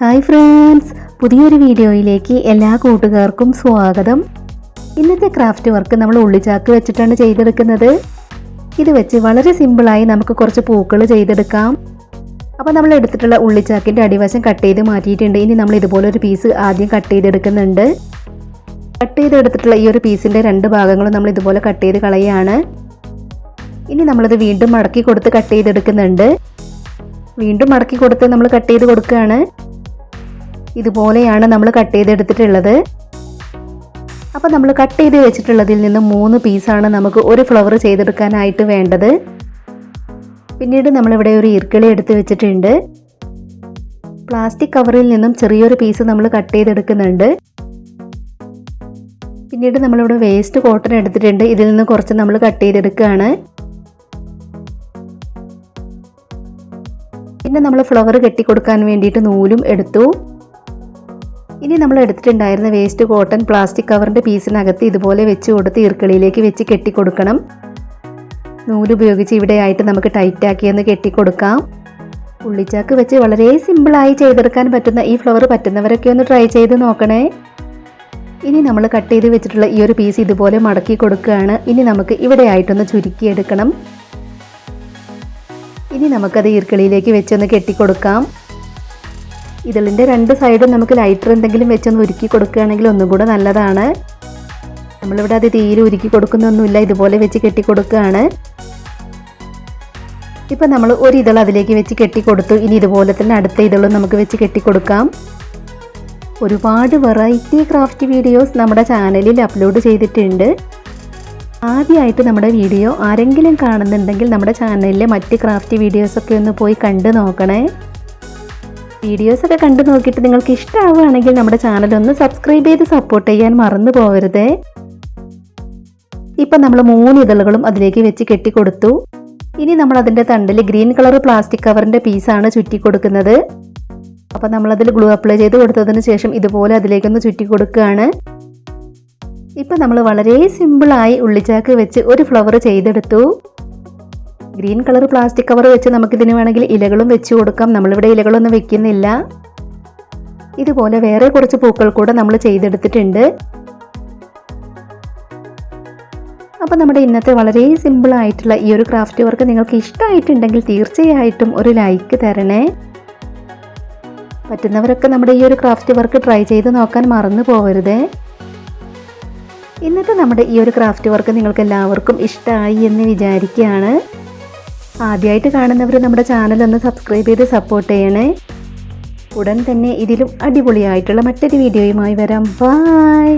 Hi friends പുതിയൊരു വീഡിയോയിലേക്ക് എല്ലാ കൂട്ടുകാർക്കും സ്വാഗതം. ഇന്നത്തെ ക്രാഫ്റ്റ് വർക്ക് നമ്മൾ ഉള്ളിച്ചാക്ക് വെച്ചിട്ടാണ് ചെയ്തെടുക്കുന്നത്. ഇത് വെച്ച് വളരെ സിമ്പിളായി നമുക്ക് കുറച്ച് പൂക്കൾ ചെയ്തെടുക്കാം. അപ്പോൾ നമ്മൾ എടുത്തിട്ടുള്ള ഉള്ളിച്ചാക്കിന്റെ അടിവശം കട്ട് ചെയ്ത് മാറ്റിയിട്ടുണ്ട്. ഇനി നമ്മൾ ഇതുപോലെ ഒരു പീസ് ആദ്യം കട്ട് ചെയ്തെടുക്കുന്നുണ്ട്. കട്ട് ചെയ്തെടുത്തിട്ടുള്ള ഈ ഒരു പീസിന്റെ രണ്ട് ഭാഗങ്ങളും നമ്മൾ ഇതുപോലെ കട്ട് ചെയ്ത് കളയാണ്. ഇനി നമ്മളത് വീണ്ടും മടക്കി കൊടുത്ത് കട്ട് ചെയ്തെടുക്കുന്നുണ്ട്. വീണ്ടും മടക്കി കൊടുത്ത് നമ്മൾ കട്ട് ചെയ്ത് കൊടുക്കുകയാണ്. ഇതുപോലെയാണ് നമ്മൾ കട്ട് ചെയ്തെടുത്തിട്ടുള്ളത്. അപ്പോൾ നമ്മൾ കട്ട് ചെയ്ത് വെച്ചിട്ടുള്ളതിൽ നിന്ന് മൂന്ന് പീസാണ് നമുക്ക് ഒരു ഫ്ലവർ ചെയ്തെടുക്കാനായിട്ട് വേണ്ടത്. പിന്നീട് നമ്മളിവിടെ ഒരു ഇർക്കിളി എടുത്ത് വെച്ചിട്ടുണ്ട്. പ്ലാസ്റ്റിക് കവറിൽ നിന്നും ചെറിയൊരു പീസ് നമ്മൾ കട്ട് ചെയ്തെടുക്കുന്നുണ്ട്. പിന്നീട് നമ്മളിവിടെ വേസ്റ്റ് കോട്ടൺ എടുത്തിട്ടുണ്ട്. ഇതിൽ നിന്ന് കുറച്ച് നമ്മൾ കട്ട് ചെയ്തെടുക്കുകയാണ്. പിന്നെ നമ്മൾ ഫ്ലവർ കെട്ടിക്കൊടുക്കാൻ വേണ്ടിയിട്ട് നൂലും എടുത്തു. ഇനി നമ്മൾ എടുത്തിട്ടുണ്ടായിരുന്ന വേസ്റ്റ് കോട്ടൺ പ്ലാസ്റ്റിക് കവറിന്റെ പീസിനകത്ത് ഇതുപോലെ വെച്ച് കൊടുത്ത് ഈർക്കളിയിലേക്ക് വെച്ച് കെട്ടിക്കൊടുക്കണം. നൂലുപയോഗിച്ച് ഇവിടെയായിട്ട് നമുക്ക് ടൈറ്റാക്കി ഒന്ന് കെട്ടിക്കൊടുക്കാം. ഉള്ളിച്ചാക്ക് വെച്ച് വളരെ സിമ്പിളായി ചെയ്തെടുക്കാൻ പറ്റുന്ന ഈ ഫ്ലവർ പറ്റുന്നവരൊക്കെ ഒന്ന് ട്രൈ ചെയ്ത് നോക്കണേ. ഇനി നമ്മൾ കട്ട് ചെയ്ത് വെച്ചിട്ടുള്ള ഈ ഒരു പീസ് ഇതുപോലെ മടക്കി കൊടുക്കുകയാണ്. ഇനി നമുക്ക് ഇവിടെയായിട്ടൊന്ന് ചുരുക്കിയെടുക്കണം. ഇനി നമുക്കത് ഈർക്കളിയിലേക്ക് വെച്ചൊന്ന് കെട്ടിക്കൊടുക്കാം. ഇതളിന്റെ രണ്ട് സൈഡും നമുക്ക് ലൈറ്റർ എന്തെങ്കിലും വെച്ചൊന്ന് ഉരുക്കി കൊടുക്കുകയാണെങ്കിൽ ഒന്നും കൂടെ നല്ലതാണ്. നമ്മളിവിടെ അത് തീരെ ഉരുക്കി കൊടുക്കുന്നൊന്നുമില്ല ഇതുപോലെ വെച്ച് കെട്ടിക്കൊടുക്കുകയാണ് ഇപ്പം നമ്മൾ ഒരു ഇതൾ അതിലേക്ക് വെച്ച് കെട്ടിക്കൊടുത്തു ഇനി ഇതുപോലെ തന്നെ അടുത്ത ഇതളും നമുക്ക് വെച്ച് കെട്ടിക്കൊടുക്കാം ഒരുപാട് വെറൈറ്റി ക്രാഫ്റ്റ് വീഡിയോസ് നമ്മുടെ ചാനലിൽ അപ്ലോഡ് ചെയ്തിട്ടുണ്ട്. ആദ്യമായിട്ട് നമ്മുടെ വീഡിയോ ആരെങ്കിലും കാണുന്നുണ്ടെങ്കിൽ നമ്മുടെ ചാനലിലെ മറ്റ് ക്രാഫ്റ്റ് വീഡിയോസൊക്കെ ഒന്ന് പോയി കണ്ടു നോക്കണേ. വീഡിയോസൊക്കെ കണ്ടു നോക്കിയിട്ട് നിങ്ങൾക്ക് ഇഷ്ടമാവുകയാണെങ്കിൽ നമ്മുടെ ചാനൽ ഒന്ന് സബ്സ്ക്രൈബ് ചെയ്ത് സപ്പോർട്ട് ചെയ്യാൻ മറന്നു പോകരുതേ ഇപ്പം നമ്മൾ മൂന്ന് ഇതളുകളും അതിലേക്ക് വെച്ച് കെട്ടിക്കൊടുത്തു. ഇനി നമ്മൾ അതിന്റെ തണ്ടിൽ ഗ്രീൻ കളർ പ്ലാസ്റ്റിക് കവറിന്റെ പീസാണ് ചുറ്റി കൊടുക്കുന്നത്. അപ്പം നമ്മളതിൽ ഗ്ലൂ അപ്ലൈ ചെയ്ത് കൊടുത്തതിന് ശേഷം ഇതുപോലെ അതിലേക്കൊന്ന് ചുറ്റി കൊടുക്കുകയാണ്. ഇപ്പം നമ്മൾ വളരെ സിമ്പിളായി ഉള്ളിച്ചാക്ക് വെച്ച് ഒരു ഫ്ലവർ ചെയ്തെടുത്തു. ഗ്രീൻ കളർ പ്ലാസ്റ്റിക് കവർ വെച്ച് നമുക്കിതിന് വേണമെങ്കിൽ ഇലകളും വെച്ച് കൊടുക്കാം. നമ്മളിവിടെ ഇലകളൊന്നും വെക്കുന്നില്ല. ഇതുപോലെ വേറെ കുറച്ച് പൂക്കൾ കൂടെ നമ്മൾ ചെയ്തെടുത്തിട്ടുണ്ട്. അപ്പോൾ നമ്മുടെ ഇന്നത്തെ വളരെ സിമ്പിൾ ആയിട്ടുള്ള ഈ ഒരു ക്രാഫ്റ്റ് വർക്ക് നിങ്ങൾക്ക് ഇഷ്ടമായിട്ടുണ്ടെങ്കിൽ തീർച്ചയായിട്ടും ഒരു ലൈക്ക് തരണേ. പറ്റുന്നവരൊക്കെ നമ്മുടെ ഈ ഒരു ക്രാഫ്റ്റ് വർക്ക് ട്രൈ ചെയ്ത് നോക്കാൻ മറന്നു പോകരുത് ഇന്നത്തെ നമ്മുടെ ഈ ഒരു ക്രാഫ്റ്റ് വർക്ക് നിങ്ങൾക്ക് എല്ലാവർക്കും ഇഷ്ടമായി എന്ന് വിചാരിക്കുകയാണ്. ആദ്യമായിട്ട് കാണുന്നവർ നമ്മുടെ ചാനൽ ഒന്ന് സബ്സ്ക്രൈബ് ചെയ്ത് സപ്പോർട്ട് ചെയ്യണേ. ഉടൻ തന്നെ ഇതിലും അടിപൊളിയായിട്ടുള്ള മറ്റൊരു വീഡിയോയുമായി വരാം. ബായ്